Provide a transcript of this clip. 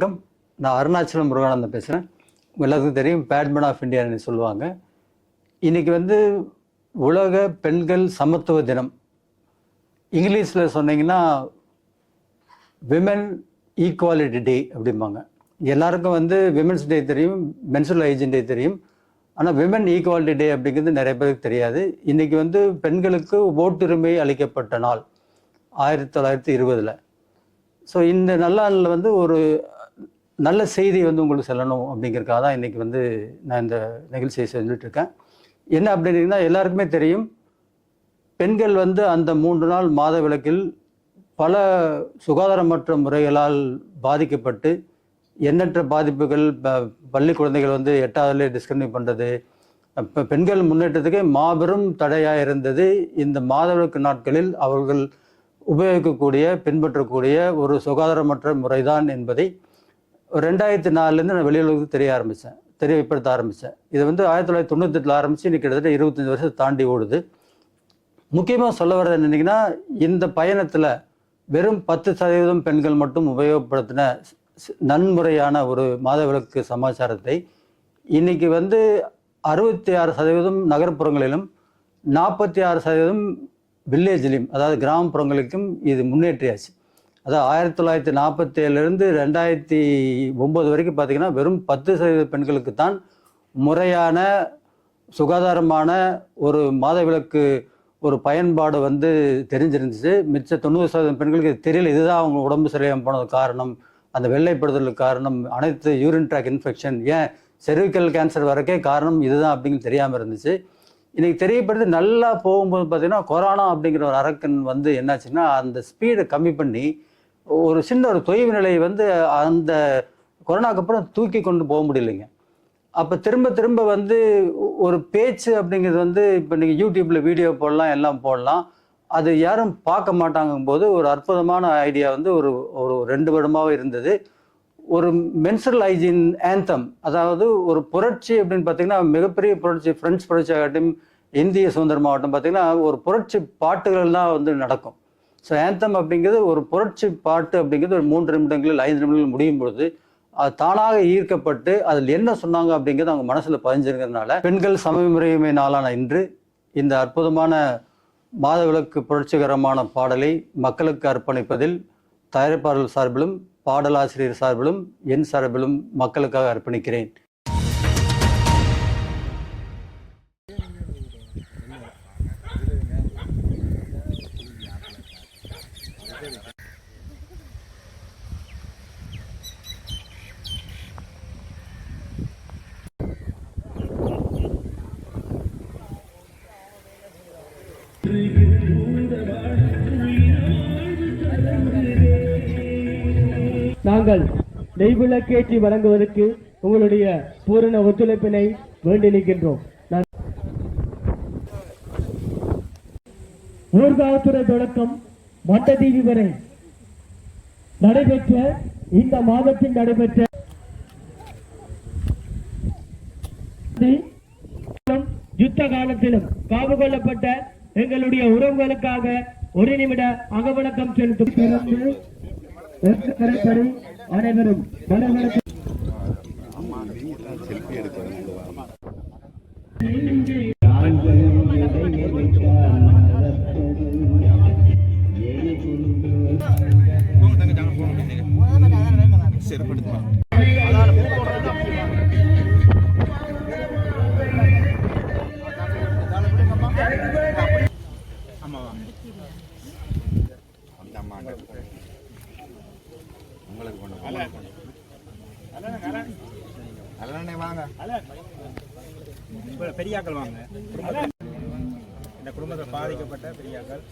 வணக்கம். நான் அருணாச்சலம் முருகானந்தம் பேசுகிறேன் எல்லாத்துக்கும் தெரியும் பேட்மேன் ஆஃப் இந்தியான்னு சொல்லுவாங்க. இன்றைக்கி வந்து உலக பெண்கள் சமத்துவ தினம். இங்கிலீஷில் சொன்னீங்கன்னா விமன் ஈக்குவாலிட்டி டே அப்படிம்பாங்க. எல்லாருக்கும் வந்து விமென்ஸ் டே தெரியும் மென்சுரல் ஹைஜின் டே தெரியும். ஆனால் விமன் ஈக்குவாலிட்டி டே அப்படிங்கிறது நிறைய பேருக்கு தெரியாது. இன்றைக்கி வந்து பெண்களுக்கு ஓட்டுரிமை அளிக்கப்பட்ட நாள் ஆயிரத்தி தொள்ளாயிரத்தி இருபதில். ஸோ இந்த நல்ல நாளில் வந்து ஒரு நல்ல செய்தி வந்து உங்களுக்கு சொல்லணும் அப்படிங்கிறக்காக தான் இன்றைக்கி வந்து நான் இந்த நிகழ்ச்சியை செஞ்சுட்டு இருக்கேன் என்ன அப்படின்னா எல்லாருக்குமே தெரியும் பெண்கள் வந்து அந்த மூன்று நாள் மாத விளக்கில் பல சுகாதாரமற்ற முறைகளால் பாதிக்கப்பட்டு எண்ணற்ற பாதிப்புகள் ப- பள்ளி குழந்தைகள் வந்து எட்டாவதுலேயே டிஸ்கன்டினியூ பண்ணுறது இப்போ பெண்கள் முன்னேற்றத்துக்கு மாபெரும் தடையாக இருந்தது. இந்த மாதவிளக்கு நாட்களில் அவர்கள் உபயோகிக்கக்கூடிய பின்பற்றக்கூடிய ஒரு சுகாதாரமற்ற முறைதான் என்பதை ரெண்டாயிரத்தி நாலுலேருந்து நான் வெளியுலகத்துக்கு தெரிய ஆரம்பித்தேன் தெரியப்படுத்த ஆரம்பித்தேன் இது வந்து ஆயிரத்தி தொள்ளாயிரத்தி தொண்ணூத்தெட்டில் ஆரம்பித்து இன்னைக்கு கிட்டத்தட்ட இருபத்தஞ்சி வருஷத்தை தாண்டி ஓடுது. முக்கியமாக சொல்ல வர்றது என்னன்னா இந்த பயணத்தில் வெறும் பத்து சதவீதம் பெண்கள் மட்டும் உபயோகப்படுத்தின நன்முறையான ஒரு மாதவிலக்கு சமாச்சாரத்தை இன்னைக்கு வந்து அறுபத்தி ஆறு சதவீதம் நகர்ப்புறங்களிலும் நாற்பத்தி ஆறு சதவீதம் வில்லேஜ்லையும் அதாவது கிராமப்புறங்களுக்கும் இது முன்னேற்றியாச்சு. அதாவது ஆயிரத்தி தொள்ளாயிரத்தி நாற்பத்தேழுலேருந்து ரெண்டாயிரத்தி ஒம்பது வரைக்கும் பார்த்தீங்கன்னா வெறும் பத்து சதவீத பெண்களுக்கு தான் முறையான சுகாதாரமான ஒரு மாதவிலக்கு ஒரு பயன்பாடு வந்து தெரிஞ்சிருந்துச்சு. மிச்ச தொண்ணூறு சதவீதம் பெண்களுக்கு தெரியல. இதுதான் அவங்க உடம்பு சரியாம போனது காரணம். அந்த வெள்ளைப்படுதலுக்கு காரணம். அனைத்து யூரின் ட்ராக் இன்ஃபெக்ஷன் ஏன்? செர்விக்கல் கேன்சர் வரக்கே காரணம் இதுதான் அப்படிங்கிறது தெரியாமல் இருந்துச்சு. இன்னைக்கு தெரியப்படுது நல்லா போகும்போது பார்த்தீங்கன்னா கொரோனா அப்படிங்கிற ஒரு அரக்கன் வந்து என்னாச்சுன்னா அந்த ஸ்பீடை கம்மி பண்ணி ஒரு சின்ன ஒரு தொய்வு நிலை வந்து அந்த கொரோனாக்கு அப்புறம் தூக்கி கொண்டு போக முடியலைங்க. அப்போ திரும்ப திரும்ப வந்து ஒரு பேச்சு அப்படிங்கிறது வந்து இப்போ நீங்கள் யூடியூப்பில் வீடியோ போடலாம் எல்லாம் போடலாம். அது யாரும் பார்க்க மாட்டாங்கும் போது ஒரு அற்புதமான ஐடியா வந்து ஒரு ஒரு ரெண்டு வருடமாகவே இருந்தது. ஒரு மென்சுரல் ஹைஜீன் ஆந்தம் அதாவது ஒரு புரட்சி அப்படின்னு பார்த்தீங்கன்னா மிகப்பெரிய புரட்சி ஃப்ரெண்ட்ஸ் புரட்சி ஆகட்டும் இந்திய சுதந்திரம் ஆகட்டும் பார்த்தீங்கன்னா ஒரு புரட்சி பாட்டுகள்லாம் வந்து நடக்கும். ஸோ ஆந்தம் அப்படிங்கிறது ஒரு புரட்சி பாட்டு அப்படிங்கிறது ஒரு மூன்று நிமிடங்களில் ஐந்து நிமிடங்கள் முடியும் பொழுது அது தானாக ஈர்க்கப்பட்டு அதில் என்ன சொன்னாங்க அப்படிங்கிறது அவங்க மனசில் பதிஞ்சிருக்கிறதுனால பெண்கள் சமமுறையுமை நாளான இன்று இந்த அற்புதமான மாதவிளக்கு புரட்சிகரமான பாடலை மக்களுக்கு அர்ப்பணிப்பதில் தயாரிப்பாளர்கள் சார்பிலும் பாடலாசிரியர் சார்பிலும் என் சார்பிலும் மக்களுக்காக அர்ப்பணிக்கிறேன். நாங்கள் நெய்விளக்கேற்றி வழங்குவதற்கு உங்களுடைய பூரண ஒத்துழைப்பினை வேண்டி நிற்கின்றோம். நான் ஊர்காவத்துறை தொடக்கம் மட்டதீவி வரை நடைபெற்ற இந்த மாதத்தில் நடைபெற்ற யுத்த காலத்திலும் காவு கொள்ளப்பட்ட எங்களுடைய உறவுகளுக்காக ஒரு நிமிட அகவணக்கம் செலுத்தும் பிறந்து கரைப்படி அனைவரும் மனவளத்தை நல்லெண்ணெய் வாங்க பெரியாக்கள் வாங்க இந்த குடும்பத்தில் பாதிக்கப்பட்ட பெரியாக்கள்